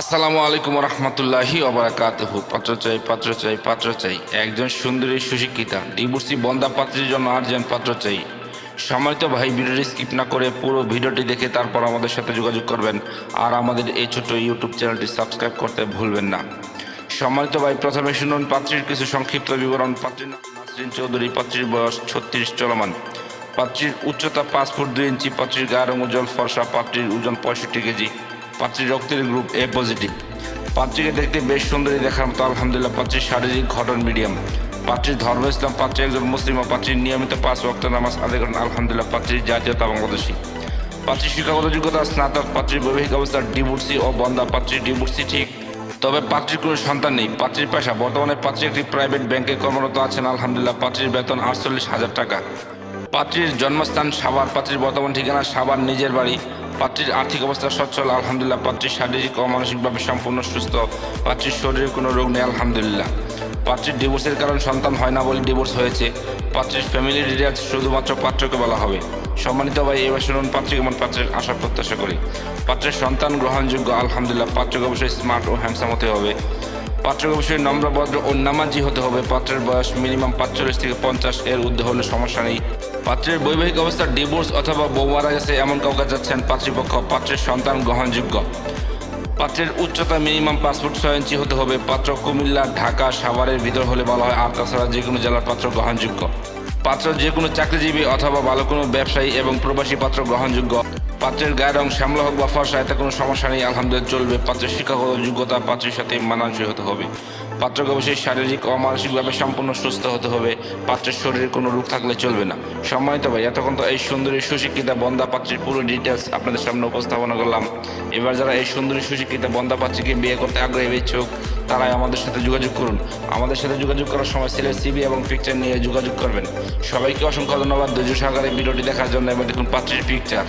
আসসালামু আলাইকুম রহমতুল্লাহি অবরাকাতহু পাত্র চাই পাত্র চাই পাত্র চাই একজন সুন্দরী সুশিক্ষিতা, ডিভোর্সি বন্দা পাত্রের জন্য আর্জেন্ট পাত্র চাই সম্মানিত ভাই, ভিডিওটি স্কিপ না করে পুরো ভিডিওটি দেখে তারপর আমাদের সাথে যোগাযোগ করবেন আর আমাদের এই ছোট ইউটিউব চ্যানেলটি সাবস্ক্রাইব করতে ভুলবেন না। সম্মানিত ভাই, প্রথমে শুনুন পাত্রীর কিছু সংক্ষিপ্ত বিবরণ। পাত্রীর নাম নাসরিন চৌধুরী, পাত্রীর বয়স ছত্রিশ চলমান। পাত্রীর উচ্চতা পাঁচ ফুট দুই ইঞ্চি, পাত্রীর গায়ের উজ্জ্বল ফর্সা, পাত্রীর ওজন পঁয়ষট্টি কেজি। পাত্রীর রক্তের গ্রুপ এ পজিটিভ পাত্রীকে দেখতে বেশ সুন্দরী দেখার মতো আলহামদুলিল্লাহ পাত্রীর শারীরিক ঘটন মিডিয়াম পাত্রীর ধর্ম ইসলাম, পাত্রী একজন মুসলিম ও পাত্রীর নিয়মিত পাঁচ ওয়াক্ত নামাজ আদায় করেন, আলহামদুলিল্লাহ পাত্রীর জাতীয়তা বাংলাদেশী পাত্রীর শিক্ষাগত যোগ্যতা, স্নাতক, পাত্রীর বৈবাহিক অবস্থা ডিভোর্সি ও বন্দা পাত্রীর ডিভোর্সি ঠিক। তবে পাত্রীর কোনো সন্তান নেই, পাত্রীর পেশা। বর্তমানে পাত্রী একটি প্রাইভেট ব্যাংকে কর্মরত আছেন, আলহামদুলিল্লাহ পাত্রীর বেতন আটচল্লিশ হাজার টাকা। পাত্রীর জন্মস্থান সাভার, পাত্রীর বর্তমান ঠিকানা সাভার, নিজের বাড়ি। পাত্রীর আর্থিক অবস্থা সচ্ছল, আলহামদুলিল্লাহ। পাত্রীর শারীরিক ও মানসিকভাবে সম্পূর্ণ সুস্থ। পাত্রীর শরীরে কোনো রোগ নেই, আলহামদুলিল্লাহ। পাত্রীর ডিভোর্সের কারণ সন্তান হয় না বলে ডিভোর্স হয়েছে। পাত্রীর ফ্যামিলি ডিটেলস শুধুমাত্র পাত্রকে বলা হবে। সম্মানিত ভাই, এবার শুনুন পাত্রী কেমন পাত্রের আশা প্রত্যাশা করি। পাত্রের সন্তান গ্রহণযোগ্য, আলহামদুলিল্লাহ। পাত্রকে অবশ্যই স্মার্ট ও হ্যান্ডসাম হতে হবে। পাত্রকে অবশ্যই নম্রভদ্র ও নামাজি হতে হবে। পাত্রের বয়স মিনিমাম পাঁচচল্লিশ থেকে পঞ্চাশ। এর ঊর্ধ্বে হলে সমস্যা নেই। পাত্রের বৈবাহিক অবস্থা, ডিভোর্স অথবা বউ মারা গেছে এমন কাউকে যাচ্ছেন পাত্রীপক্ষ। পাত্রের সন্তান গ্রহণযোগ্য। পাত্রের উচ্চতা মিনিমাম পাঁচ ফুট ছয় ইঞ্চি হতে হবে। পাত্র কুমিল্লা, ঢাকা, সাভারের ভিতর হলে বলা হয়, আর তাছাড়া যে কোনো জেলার পাত্র গ্রহণযোগ্য। পাত্র যে কোনো চাকরিজীবী অথবা ভালো কোনো ব্যবসায়ী এবং প্রবাসী পাত্র গ্রহণযোগ্য। পাত্রের গায়ের রং শ্যামলা হোক বা ফর্সা, এতে কোনো সমস্যা নেই। আলহামদুলিল্লাহ, চলবে। পাত্রের শিক্ষাগত যোগ্যতা পাত্রের সাথে মানানসই হতে হবে। পাত্রকে অবশ্যই শারীরিক ও মানসিকভাবে সম্পূর্ণ সুস্থ হতে হবে। পাত্রের শরীরে কোনো রোগ থাকলে চলবে না। সম্মানিত ভাই, এতক্ষণ তো এই সুন্দরী সুশিক্ষিতা বন্দা পাত্রীর পুরো ডিটেলস আপনাদের সামনে উপস্থাপনা করলাম। এবার যারা এই সুন্দরী সুশিক্ষিতা বন্দা পাত্রীকে বিয়ে করতে আগ্রহী ইচ্ছুক, তারাই আমাদের সাথে যোগাযোগ করুন। আমাদের সাথে যোগাযোগ করার সময় ছেলের সিবি এবং পিকচার নিয়ে যোগাযোগ করবেন। সবাইকে অসংখ্য ধন্যবাদ। ধৈর্য সহকারে ভিডিওটি দেখার জন্য এবার দেখুন পাত্রীর পিকচার